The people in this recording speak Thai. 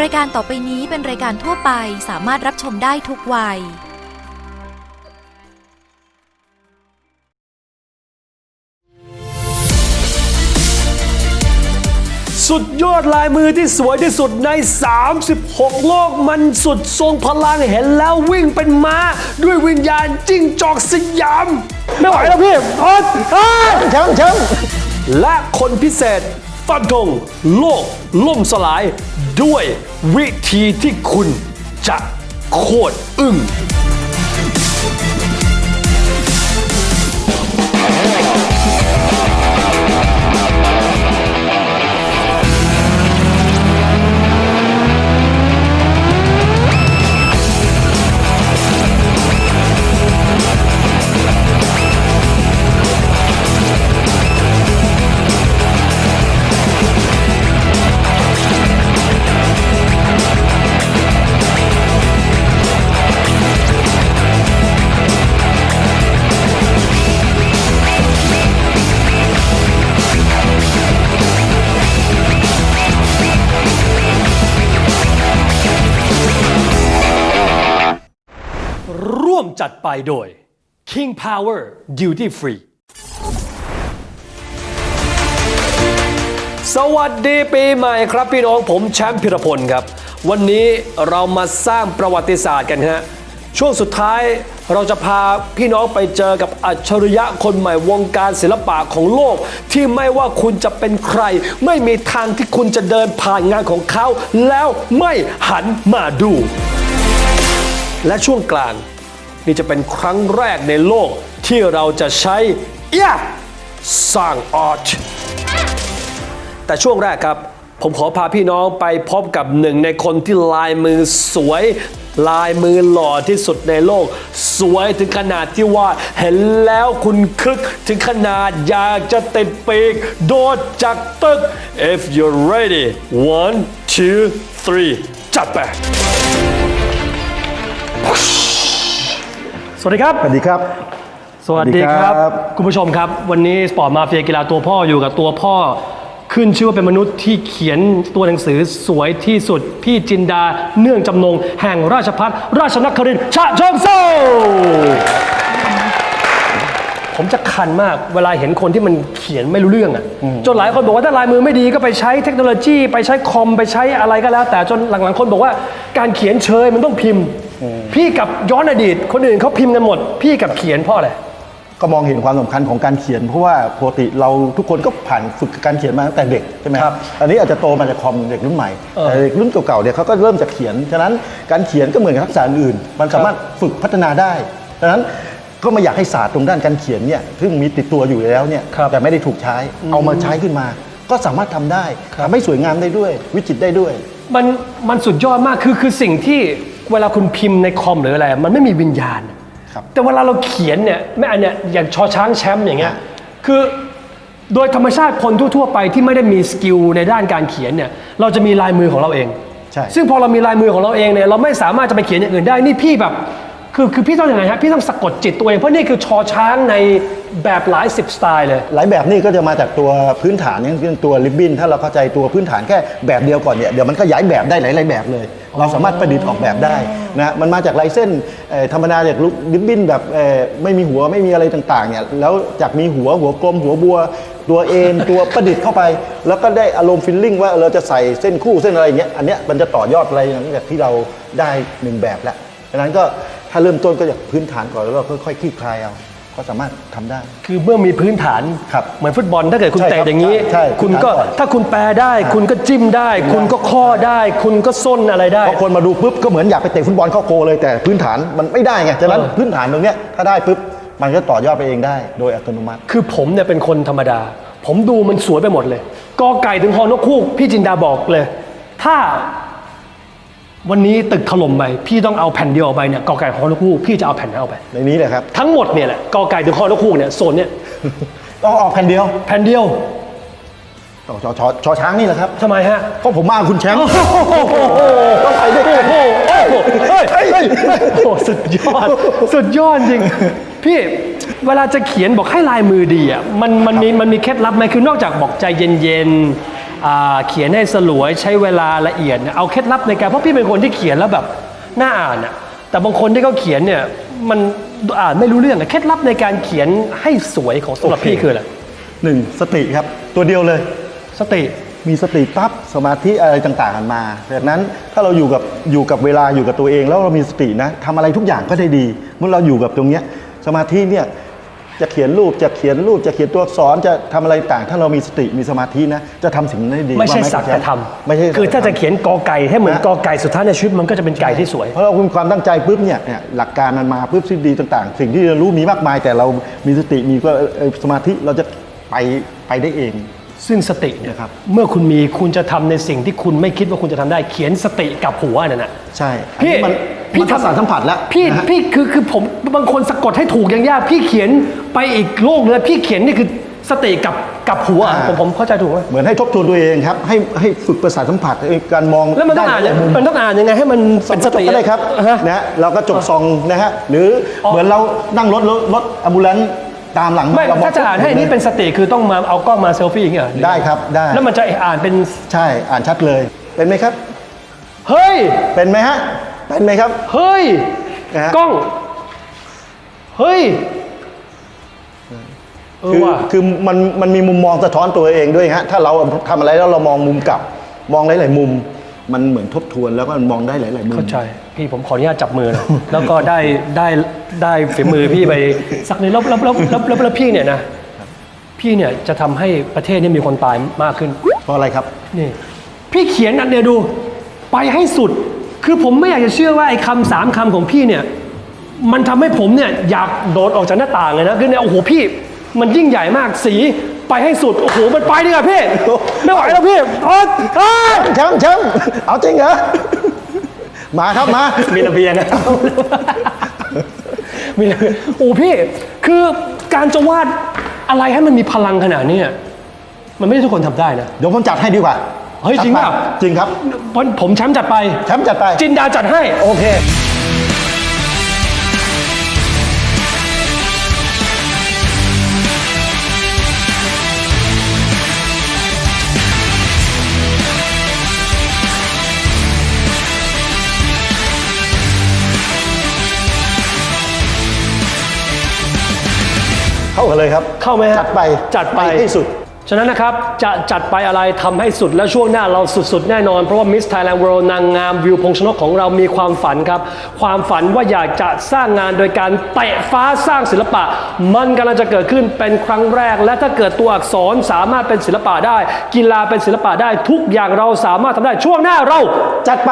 รายการต่อไปนี้เป็นรายการทั่วไปสามารถรับชมได้ทุกวัย สุดยอดลายมือที่สวยที่สุดใน 36 โลกมันสุดทรงพลังเห็นแล้ววิ่งเป็นม้า ด้วยวิญญาณจิ้งจอกสยาม ไม่ไหวแล้วพี่อดอ้าเชิงเชิง และคนพิเศษ ฟันธงโลกล่มสลายด้วยวิธีที่คุณจะโคตรอึ้ง จัดไปโดย King Power Duty Free สวัสดีปีใหม่ครับพี่น้องผมแชมป์พิรพลครับ วันนี้เรามาสร้างประวัติศาสตร์กันฮะช่วงสุดท้ายเราจะพาพี่น้องไปเจอกับอัจฉริยะคนใหม่วงการศิลปะของโลก ที่ไม่ว่าคุณจะเป็นใคร ไม่มีทางที่คุณจะเดินผ่านงานของเขา แล้วไม่หันมาดู และช่วงกลาง นี่จะเป็นครั้งแรกในโลกที่เราจะใช้เอียสร้างอาร์ตแต่ช่วงแรกครับ ผมขอพาพี่น้องไปพบกับหนึ่งในคนที่ลายมือสวย ลายมือหล่อที่สุดในโลก สวยถึงขนาดที่ว่าเห็นแล้วคุณคึก ถึงขนาดอยากจะติดปีก โดดจากตึก if you're ready one two three จัดไป สวัสดีครับสวัสดีครับ สวัสดีครับ สวัสดีครับ คุณผู้ชมครับ วันนี้สปอร์ตมาเฟียกีฬาตัวพ่ออยู่กับตัวพ่อ ขึ้นชื่อว่าเป็นมนุษย์ที่เขียนตัวหนังสือสวยที่สุด พี่จินดาเนื่องจำนง แห่งราชพัฒราชนครินทร์ฉะเชิงเซาผมจะคันมากเวลาเห็นคนที่มันเขียนไม่รู้เรื่องอะจนหลายคนบอกว่าถ้าลายมือไม่ดีก็ไปใช้เทคโนโลยี ไปใช้คอมไปใช้อะไรก็แล้ว แต่จนหลังๆคนบอกว่าการเขียนเชยมันต้องพิมพ์ พี่กับย้อนอดีตคนอื่นเขาพิมพ์กันหมด พี่กับเขียนเพราะอะไรก็มองเห็นความสำคัญของการเขียนเพราะว่าปกติเราทุกคนก็ผ่านฝึกการเขียนมาตั้งแต่เด็กใช่ไหมครับอันนี้อาจจะโตมาจากคอมเด็กรุ่นใหม่เออแต่เด็กรุ่นเก่าๆเนี่ยเขาก็เริ่มจากเขียนฉะนั้นการเขียนก็เหมือนกับทักษะอื่น มันสามารถฝึกพัฒนาได้ฉะนั้นก็ไม่อยากให้ศาสตร์ตรงด้านการเขียนเนี่ยซึ่งมีติดตัวอยู่แล้วเนี่ยครับแต่ไม่ได้ถูกใช้เอามาใช้ขึ้นมา ก็สามารถทำได้ทำให้สวยงามได้ด้วย วิจิตรได้ด้วย มันมันสุดยอดมากคือคือสิ่งที่ เวลาคุณพิมพ์ในคอมหรืออะไร มันไม่มีวิญญาณ ครับ แต่เวลาเราเขียนเนี่ยไม่อันเนี้ยอย่างชอช้างแชมป์อย่างเงี้ยคือโดยธรรมชาติคนทั่ว ๆ ไปที่ไม่ได้มีสกิลในด้านการเขียนเนี่ยเราจะมีลายมือของเราเอง ใช่ ซึ่งพอเรามีลายมือของเราเองเนี่ยเราไม่สามารถจะไปเขียนอย่างอื่นได้นี่พี่แบบ คือคือพี่ต้องอยังไงฮะพี่ต้องสะกดจิตตัวเองเพราะนี่คือชอช้างในแบบหลายสิบสไตล์เลย หลายแบบนี่ก็จะมาจากตัวพื้นฐานอย่างเช่นตัวริบบิ้นถ้าเราเข้าใจตัวพื้นฐานแค่แบบเดียวก่อนเนี่ยเดี๋ยวมันก็ย้ายแบบได้หลายๆแบบเลย เราสามารถประดิษฐ์ออกแบบได้นะมันมาจากลายเส้นเอ่อธรรมดาจากริบบิ้นแบบเอ่อไม่มีหัวไม่มีอะไรต่างๆเนี่ยแล้วจากมีหัวหัวกลมหัวบัว ตัวเอ็นตัวประดิษฐ์เข้าไป แล้วก็ได้อารมณ์ฟิลลิ่งว่าเราจะใส่เส้นคู่เส้นอะไรอย่างเงี้ยอันเนี้ยมันจะต่อยอดอะไรหลังจากที่เราได้หนึ่งแบบแล้วดังนั้นก็ ถ้าเริ่มต้นก็จากพื้นฐานก่อนแล้วเราค่อยๆคลี่คลายเอาก็สามารถทำได้ คือเมื่อมีพื้นฐาน ครับเหมือนฟุตบอลถ้าเกิดคุณใช่เตะครับอย่างนี้ใช่คุณก็พื้นฐานก่อน ถ้าคุณแปลได้ คุณก็จิ้มได้ คุณก็ข้อได้ คุณก็ส้นอะไรได้ พอคนมาดูปุ๊บก็เหมือนอยากไปเตะฟุตบอลเข้าโกเลยแต่พื้นฐานมันไม่ได้ไงฉะนั้นเออ พื้นฐานตรงเนี้ยถ้าได้ปุ๊บมันก็ต่อยอดไปเองได้โดยอัตโนมัติ คือผมเนี่ยเป็นคนธรรมดา ผมดูมันสวยไปหมดเลยกอไก่ถึงฮอนกคูกพี่จินดาบอกเลย ถ้า วันนี้ตึกถล่มไปพี่ต้องเอาแผ่นเดียวออกไปเนี่ยกอไก่ฮอนกคูกพี่จะเอาแผ่นไหนเอาไป ในนี้เลยครับ ทั้งหมดเนี่ยแหละกอไก่ถึงฮอนกคูกเนี่ยโซนเนี่ยต้องออกแผ่นเดียวแผ่นเดียวต่อชอชอชอช้างนี่แหละครับทำไมฮะเพราะผมมากับคุณแชมป์ต้องไปด้วยกันโอ้โหเฮ้ยเฮ้ยเฮ้ยโอ้โหสุดยอดสุดยอดจริง พี่เวลาจะเขียนบอกให้ลายมือดีอะมันมันมีมันมีเคล็ดลับไหมคือนอกจากบอกใจเย็นๆอ่า เขียนให้สลวยใช้เวลาละเอียดเนี่ยเอาเคล็ดลับในการเพราะพี่เป็นคนที่เขียนแล้วแบบน่าอ่านอะแต่บางคนที่เขาเขียนเนี่ยมันอ่านไม่รู้เรื่องอะเคล็ดลับในการเขียนให้สวยของสำหรับพี่คืออะไรหนึ่งสติครับตัวเดียวเลย สติมีสติปั๊บสมาธิอะไรต่างๆกันมาจากนั้นถ้าเราอยู่กับอยู่กับเวลาอยู่กับตัวเอง แล้วเรามีสตินะทำอะไรทุกอย่างก็ได้ดี เมื่อเราอยู่กับตรงเนี้ยสมาธิเนี่ย จะเขียนรูปจะเขียนรูปจะเขียนตัวอักษรจะทำอะไรต่าง ถ้าเรามีสติมีสมาธินะ จะทำสิ่งนั้นได้ดีไม่ใช่ว่าสักแต่ทไม่ใช่ำคือถ้าจะเขียนกอไก่ให้เหมือนนะกอไก่สุดท้ายในชีวิตมันก็จะเป็นไก่ที่สวย เพราะเรามีความตั้งใจปุ๊บเนี่ยเนี่ยหลักการมันมาปุ๊บทฤษฎีต่าง ๆ สิ่งที่เรารู้มีมากมาย แต่เรามีสติมีก็เอ่อสมาธิเราจะไปไปได้เองซึ่งสติเนี่ยครับเมื่อคุณมีคุณจะทำในสิ่งที่คุณไม่คิดว่าคุณจะทำได้เขียนสติกับหัวนั่นน่ะใช่อันพี่นี้มัน พี่มันภาษาทสัมผัสแล้วพี่นะฮะ พี่คือคือผมบางคนสะกดให้ถูกยังยากพี่เขียนไปอีกโลกเลยพี่เขียนนี่คือสติกับกับหัวอะผมผมเข้าใจถูกไหมเหมือนให้ทบทวนตัวเองครับ ให้ให้ฝึกประสาทสัมผัสเอ่อการมองแล้วมันต้องอ่านได้หลายมุมมันต้องอ่านยังไงให้มันส่เป็องนกสระจกติก็ได้ครับฮะ นะฮะเราก็จกซองนะฮะหรือออ เหมือนเรานั่งรถรถรถอัมบูเลนตามหลังไม่เรมงถ้าจะอ่านให้อันนี่เป็นสติคือต้องมาเอากล้องมาเซลฟี่อย่างเงี้ยเหรอได้ครับได้แล้วมันจะอ่านเป็นใช่อ่านชัดเลยเป็นไหมครับ เฮ้ย เป็นไหมฮะ เป็นไหมครับ เฮ้ย นะฮะ กล้อง เฮ้ย เออคือว่ะ คือมันมันมีมุมมองสะท้อนตัวเองด้วยฮะ ถ้าเราทำอะไรแล้วเรามองมุมกลับ มองหลายๆมุม มันเหมือนทบทวนแล้วก็มองได้หลายๆมุม เข้าใจ พี่ผมขออนุญาตจับมือหน่อยแล้วก็ได้ได้ได้ฝีมือพี่ไปสักนิดแล้วแล้วแล้วแล้วแล้วแล้วพี่เนี่ยนะ พี่เนี่ยจะทำให้ประเทศนี้มีคนตายมากขึ้น เพราะอะไรครับ นี่ พี่เขียนอันเดียวดู ไปให้สุด คือผมไม่อยากจะเชื่อว่าไอ้คำสามคำของพี่เนี่ย มันทำให้ผมเนี่ยอยากโดดออกจากหน้าต่างเลยนะคือเนี่ยโอ้โหพี่ มันยิ่งใหญ่มากสีไปให้สุด โอ้โห มันไปดีกว่าพี่ไม่ไหวแล้วพี่เอ้ยเอ้ยแชมป์แชมป์เอาจริงเหรอมาครับมา มีระเบียงนะมีระเบียงโอ้พี่ คือการจะวาดอะไรให้มันมีพลังขนาดนี้มันไม่ได้ทุกคนทำได้นะ เดี๋ยวผมจัดให้ดีกว่า เฮ้ยจริงเปล่า จริงครับผมผมแชมป์จัดไป แชมป์จัดไป จินดาจัดให้ โอเค เข้ากันเลยครับเข้าไหมฮะจัดไปจัดไป ให้สุด ฉะนั้นนะครับ จะจัดไปอะไรทำให้สุดและช่วงหน้าเราสุดๆ แน่นอน เพราะว่า Miss Thailand World นางงามวิวพงชนกของเรามีความฝันครับ ความฝันว่าอยากจะสร้างงานโดยการเตะฟ้าสร้างศิลปะ มันกำลังจะเกิดขึ้นเป็นครั้งแรก และถ้าเกิดตัวอักษรสามารถเป็นศิลปะได้ กีฬาเป็นศิลปะได้ทุกอย่างเราสามารถทำได้ช่วงหน้าเราจัดไป